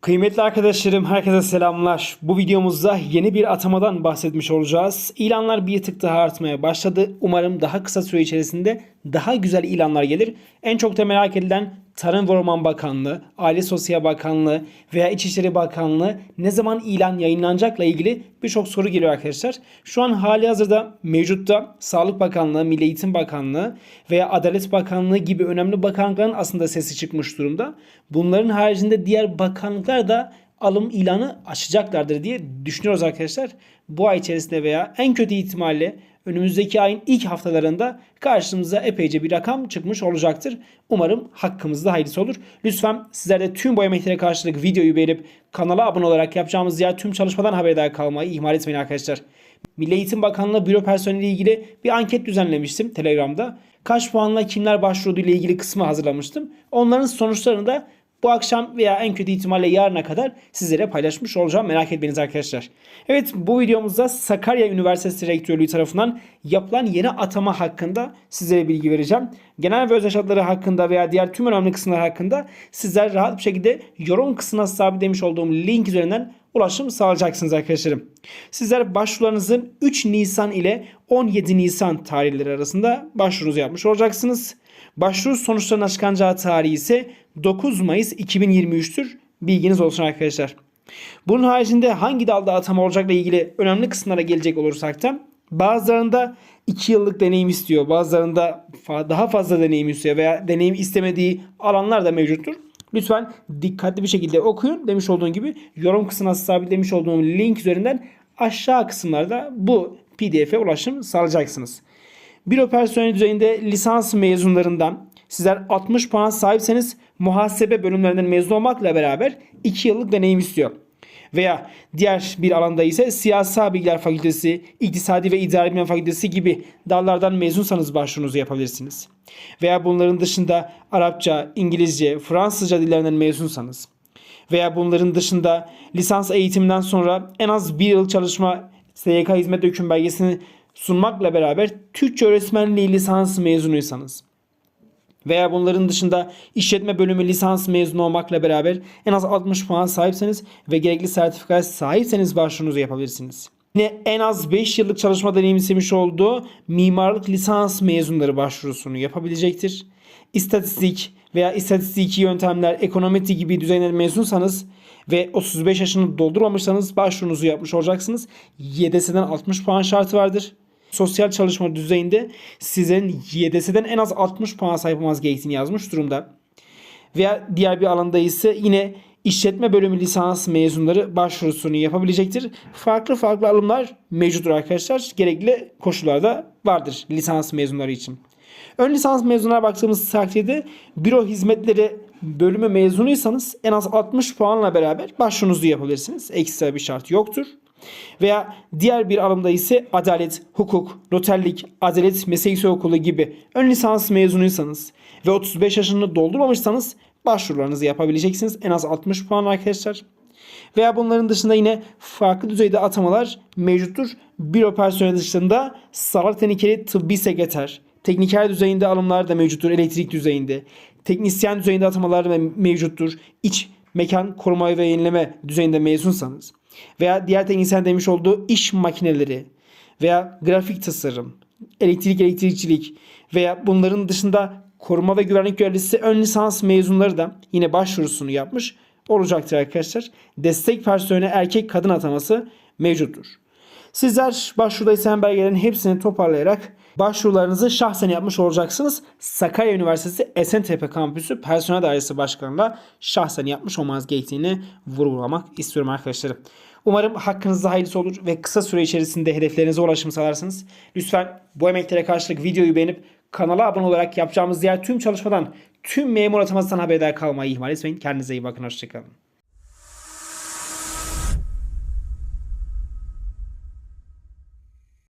Kıymetli arkadaşlarım, herkese selamlar. Bu videomuzda yeni bir atamadan bahsetmiş olacağız. İlanlar bir tık daha artmaya başladı. Umarım daha kısa süre içerisinde daha güzel ilanlar gelir. En çok da merak edilen Tarım ve Orman Bakanlığı, Aile Sosyal Bakanlığı veya İçişleri Bakanlığı ne zaman ilan yayınlanacakla ilgili birçok soru geliyor arkadaşlar. Şu an hali hazırda mevcutta Sağlık Bakanlığı, Milli Eğitim Bakanlığı veya Adalet Bakanlığı gibi önemli bakanlıkların aslında sesi çıkmış durumda. Bunların haricinde diğer bakanlıklar da alım ilanı açacaklardır diye düşünüyoruz arkadaşlar. Bu ay içerisinde veya en kötü ihtimalle önümüzdeki ayın ilk haftalarında karşımıza epeyce bir rakam çıkmış olacaktır. Umarım hakkımızda hayırlısı olur. Lütfen sizler de tüm bu emeklere karşılık videoyu beğenip kanala abone olarak yapacağımız diğer tüm çalışmadan haberdar kalmayı ihmal etmeyin arkadaşlar. Milli Eğitim Bakanlığı büro personeli ilgili bir anket düzenlemiştim Telegram'da. Kaç puanla kimler başvurduğu ile ilgili kısmı hazırlamıştım. Onların sonuçlarını da bu akşam veya en kötü ihtimalle yarına kadar sizlere paylaşmış olacağım. Merak etmeniz arkadaşlar. Evet bu videomuzda Sakarya Üniversitesi Rektörlüğü tarafından yapılan yeni atama hakkında sizlere bilgi vereceğim. Genel ve özel şartları hakkında veya diğer tüm önemli kısımlar hakkında sizler rahat bir şekilde yorum kısmına sabitlemiş olduğum link üzerinden ulaşım sağlayacaksınız arkadaşlarım. Sizler başvurularınızın 3 Nisan ile 17 Nisan tarihleri arasında başvurunuzu yapmış olacaksınız. Başvuru sonuçlarının açıklanacağı tarih ise 9 Mayıs 2023'tür. Bilginiz olsun arkadaşlar. Bunun haricinde hangi dalda atama olacakla ilgili önemli kısımlara gelecek olursak da bazılarında 2 yıllık deneyim istiyor. Bazılarında daha fazla deneyim istiyor veya deneyim istemediği alanlar da mevcuttur. Lütfen dikkatli bir şekilde okuyun. Demiş olduğum gibi yorum kısmına sabitlemiş olduğum link üzerinden aşağı kısımlarda bu pdf'e ulaşım sağlayacaksınız. Büro personeli düzeyinde lisans mezunlarından sizler 60 puan sahipseniz muhasebe bölümlerinden mezun olmakla beraber 2 yıllık deneyim istiyor. Veya diğer bir alanda ise siyasal bilgiler fakültesi, iktisadi ve idari bilimler fakültesi gibi dallardan mezunsanız başvurunuzu yapabilirsiniz. Veya bunların dışında Arapça, İngilizce, Fransızca dillerinden mezunsanız veya bunların dışında lisans eğitiminden sonra en az bir yıl çalışma SYK hizmet hüküm belgesini sunmakla beraber Türkçe öğretmenliği lisans mezunuysanız veya bunların dışında işletme bölümü lisans mezunu olmakla beraber en az 60 puan sahipseniz ve gerekli sertifikaya sahipseniz başvurunuzu yapabilirsiniz. Yine en az 5 yıllık çalışma deneyimi istemiş olduğu mimarlık lisans mezunları başvurusunu yapabilecektir. İstatistik veya istatistiki yöntemler, ekonometri gibi düzeyler mezunsanız ve 35 yaşını doldurmamışsanız başvurunuzu yapmış olacaksınız. YDS'den 60 puan şartı vardır. Sosyal çalışma düzeyinde sizin YDS'den en az 60 puan sahip olmanız gerektiğini yazmış durumda. Veya diğer bir alanda ise yine işletme bölümü lisans mezunları başvurusunu yapabilecektir. Farklı farklı alımlar mevcuttur arkadaşlar. Gerekli koşullarda vardır lisans mezunları için. Ön lisans mezunlara baktığımız takdirde büro hizmetleri bölümü mezunuysanız en az 60 puanla beraber başvurunuzu yapabilirsiniz. Ekstra bir şart yoktur. Veya diğer bir alımda ise adalet, hukuk, noterlik, adalet meslek yüksek okulu gibi ön lisans mezunuysanız ve 35 yaşını doldurmamışsanız başvurularınızı yapabileceksiniz. En az 60 puan arkadaşlar. Veya bunların dışında yine farklı düzeyde atamalar mevcuttur. Büro personeli dışında sağlık tehlikeli tıbbi sekreter, tekniker düzeyinde alımlar da mevcuttur. Elektrik düzeyinde. Teknisyen düzeyinde atamalar da mevcuttur. İç mekan koruma ve yenileme düzeyinde mezunsanız veya diğer teknisyen demiş olduğu iş makineleri veya grafik tasarım, elektrik elektrikçilik veya bunların dışında koruma ve güvenlik görevlisi ön lisans mezunları da yine başvurusunu yapmış olacaktır arkadaşlar. Destek personeli erkek kadın ataması mevcuttur. Sizler başvuruda istenen belgelerin hepsini toparlayarak başvurularınızı şahsen yapmış olacaksınız. Sakarya Üniversitesi Esentepe Kampüsü Personel Dairesi Başkanı'na şahsen yapmış olmanız gerektiğini vurgulamak istiyorum arkadaşlarım. Umarım hakkınızda hayırlısı olur ve kısa süre içerisinde hedeflerinize ulaşım sağlarsınız. Lütfen bu emeklere karşılık videoyu beğenip kanala abone olarak yapacağımız diğer tüm çalışmadan tüm memur atamasından haberdar kalmayı ihmal etmeyin. Kendinize iyi bakın. Hoşçakalın.